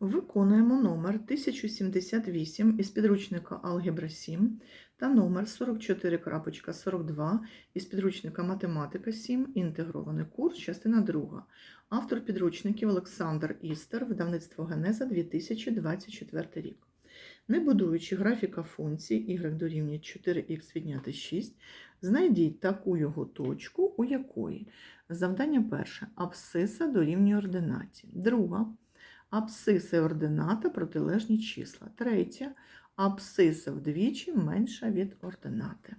Виконуємо номер 1078 із підручника Алгебра 7 та номер 44.42 із підручника Математика 7, інтегрований курс, частина 2. Автор підручників Олександр Істер, видавництво Генеза 2024 рік. Не будуючи графіка функції y дорівнює 4х відняти 6, знайдіть таку його точку, у якої завдання перше абсциса дорівнює ординаті. Друга абсциса і ордината протилежні числа. Третя абсциса вдвічі менша від ординати.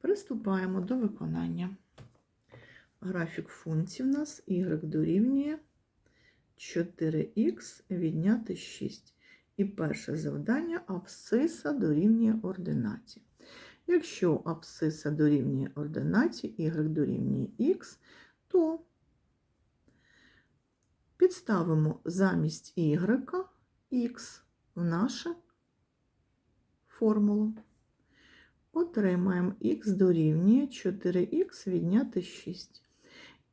Приступаємо до виконання. Графік функцій в нас y дорівнює 4х відняти 6. І перше завдання абсциса дорівнює ординаті. Якщо абсциса дорівнює ординаті, y дорівнює х, то підставимо замість y х в нашу формулу. Отримаємо х дорівнює 4х відняти 6.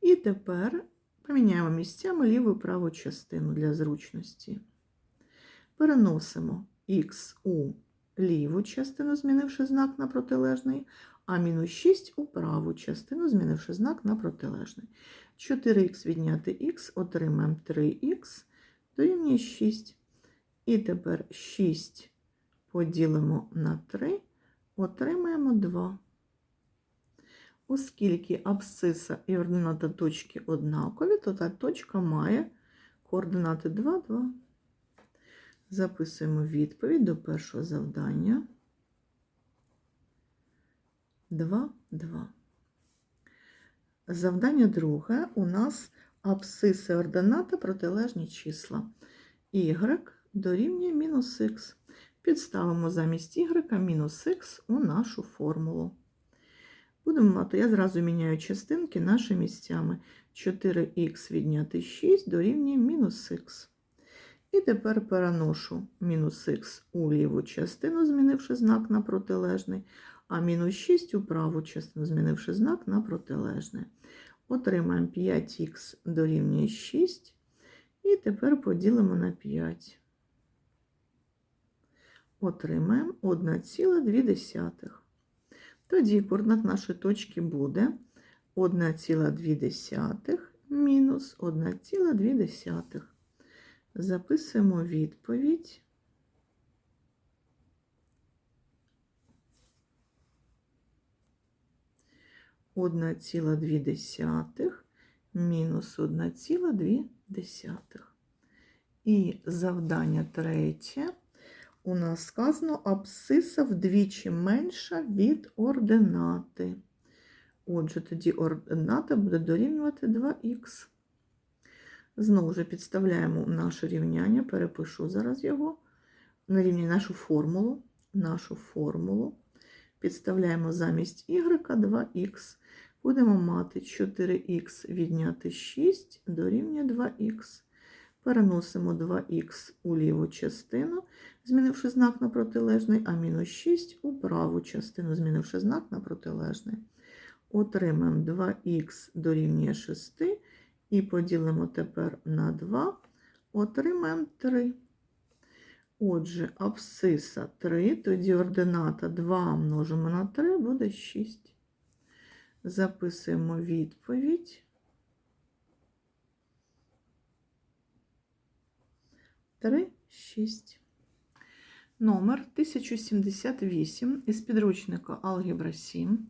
І тепер поміняємо місцями ліву і праву частину для зручності. Переносимо х у ліву частину, змінивши знак на протилежний, а мінус 6 у праву частину, змінивши знак на протилежний. 4х відняти х, отримаємо 3х, дорівнює 6. І тепер 6 поділимо на 3, отримаємо 2. Оскільки абсциса і ордината точки однакові, то та точка має координати 2, 2. Записуємо відповідь до першого завдання. 2, 2. Завдання друге у нас абсциси ордината протилежні числа. Y дорівнює мінус х. Підставимо замість y мінус х у нашу формулу. Будемо мати, я зразу міняю частинки наші місцями. 4х відняти 6 дорівнює мінус х. І тепер переношу мінус х у ліву частину, змінивши знак на протилежний, а мінус 6 у праву частину, змінивши знак на протилежний. Отримаємо 5х дорівнює 6. І тепер поділимо на 5. Отримаємо 1,2. Тоді координат нашої точки буде 1,2 мінус 1,2. Записуємо відповідь. Одна ціла дві десятих мінус одна ціла дві десятих. І завдання третє. У нас сказано абсциса вдвічі менша від ординати. Отже, тоді ордината буде дорівнювати 2х. Знову ж підставляємо наше рівняння, перепишу зараз його, на рівні нашу формулу, нашу формулу. Підставляємо замість y 2х. Будемо мати 4х відняти 6 дорівнює 2х. Переносимо 2х у ліву частину, змінивши знак на протилежний, а мінус 6 у праву частину, змінивши знак на протилежний. Отримаємо 2х дорівнює 6 і поділимо тепер на 2, отримаємо 3. Отже, абсциса 3, тоді ордината 2 множимо на 3, буде 6. Записуємо відповідь. 3, 6. Номер 1078 із підручника Алгебра 7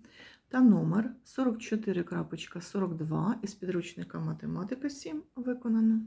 та номер 44.42 із підручника Математика 7 виконано.